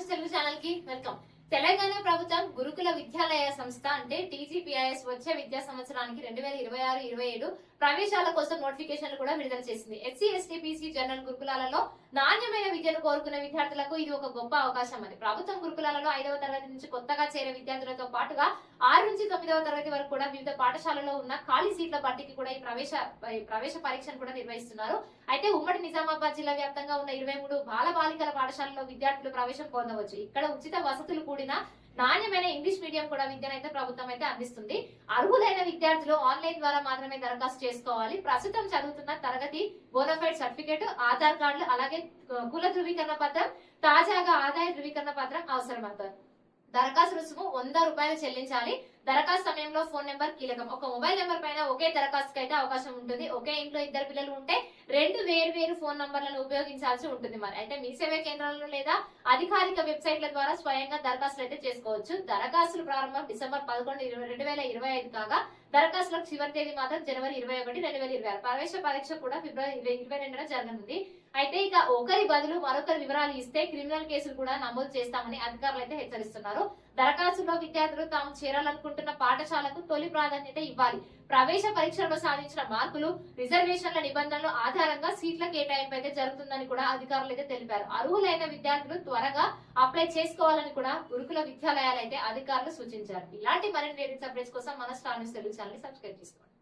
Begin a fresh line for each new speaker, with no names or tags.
News Telugu ఛానల్కి welcome. Telangana ప్రభుత్వం గురుకుల విద్యాలయ సంస్థ అంటే టీజీపీఐఎస్ వచ్చే విద్యా సంవత్సరానికి రెండు వేల ఇరవై ఆరు ఇరవై ఏడు ప్రవేశాల కోసం నోటిఫికేషన్లు కూడా విడుదల చేసింది. ఎస్సీ ఎస్టీ బీసీ జనరల్ గురుకులాలలో నాణ్యమైన విద్యను కోరుకున్న విద్యార్థులకు ఇది ఒక గొప్ప అవకాశం అని ప్రభుత్వం గురుకులాలలో ఐదవ తరగతి నుంచి కొత్తగా చేరే విద్యార్థులతో పాటుగా ఆరు నుంచి తొమ్మిదవ తరగతి వరకు కూడా వివిధ పాఠశాలలో ఉన్న ఖాళీ సీట్ల భర్తీకి కూడా ఈ ప్రవేశ ప్రవేశ పరీక్షను కూడా నిర్వహిస్తున్నారు. అయితే ఉమ్మడి నిజామాబాద్ జిల్లా వ్యాప్తంగా ఉన్న ఇరవై మూడు బాల బాలికల పాఠశాలలో విద్యార్థులు ప్రవేశం పొందవచ్చు. ఇక్కడ ఉచిత వసతులు కూడిన నాణ్యమైన ఇంగ్లీష్ మీడియం కూడా విద్యను అయితే ప్రభుత్వం అయితే అందిస్తుంది. అర్హులైన విద్యార్థులు ఆన్లైన్ ద్వారా మాత్రమే దరఖాస్తు చేసుకోవాలి. ప్రస్తుతం చదువుతున్న తరగతి బోనఫైడ్ సర్టిఫికేట్ ఆధార్ కార్డులు అలాగే కుల ధృవీకరణ పత్రం తాజాగా ఆదాయ ధృవీకరణ పత్రం అవసరమవుతారు దరఖాస్తు రుసుము వంద రూపాయలు చెల్లించాలి. దరఖాస్తు సమయంలో ఫోన్ నెంబర్ కీలకం. ఒక మొబైల్ నెంబర్ పైన ఒకే దరఖాస్తుకి అయితే అవకాశం ఉంటుంది. ఒకే ఇంట్లో ఇద్దరు పిల్లలు ఉంటే రెండు వేరు వేరు ఫోన్ నంబర్లను ఉపయోగించాల్సి ఉంటుంది మరి. అయితే మీ సేవా కేంద్రాలలో లేదా అధికారిక వెబ్సైట్ల ద్వారా స్వయంగా దరఖాస్తులు అయితే చేసుకోవచ్చు. దరఖాస్తులు ప్రారంభం డిసెంబర్ పదకొండు ఇరవై రెండు వేల ఇరవై ఐదు కాగా దరఖాస్తులకు చివరి తేదీ మాత్రం జనవరి ఇరవై ఒకటి రెండు వేల ఇరవై ఆరు. ప్రవేశ పరీక్ష కూడా ఫిబ్రవరి ఇరవై ఇరవై రెండున జరగనుంది. అయితే ఇక ఒకరి బదులు మరొకరి వివరాలు ఇస్తే క్రిమినల్ కేసులు కూడా నమోదు చేస్తామని అధికారులు అయితే హెచ్చరిస్తున్నారు. దరఖాస్తులో విద్యార్థులు తాము చేరాలనుకుంటున్న పాఠశాలకు తొలి ప్రాధాన్యత ఇవ్వాలి. ప్రవేశ పరీక్షలో సాధించిన మార్కులు రిజర్వేషన్ల నిబంధనల ఆధారంగా సీట్ల కేటాయింపు అయితే జరుగుతుందని కూడా అధికారులు అయితే తెలిపారు. అర్హులైన విద్యార్థులు త్వరగా అప్లై చేసుకోవాలని కూడా గురుకుల విద్యాలయాలు అయితే అధికారులు సూచించారు. ఇలాంటి మరిన్ని రేటింగ్ అప్డేట్స్ కోసం మన star news Telugu channel subscribe చేసుకోండి.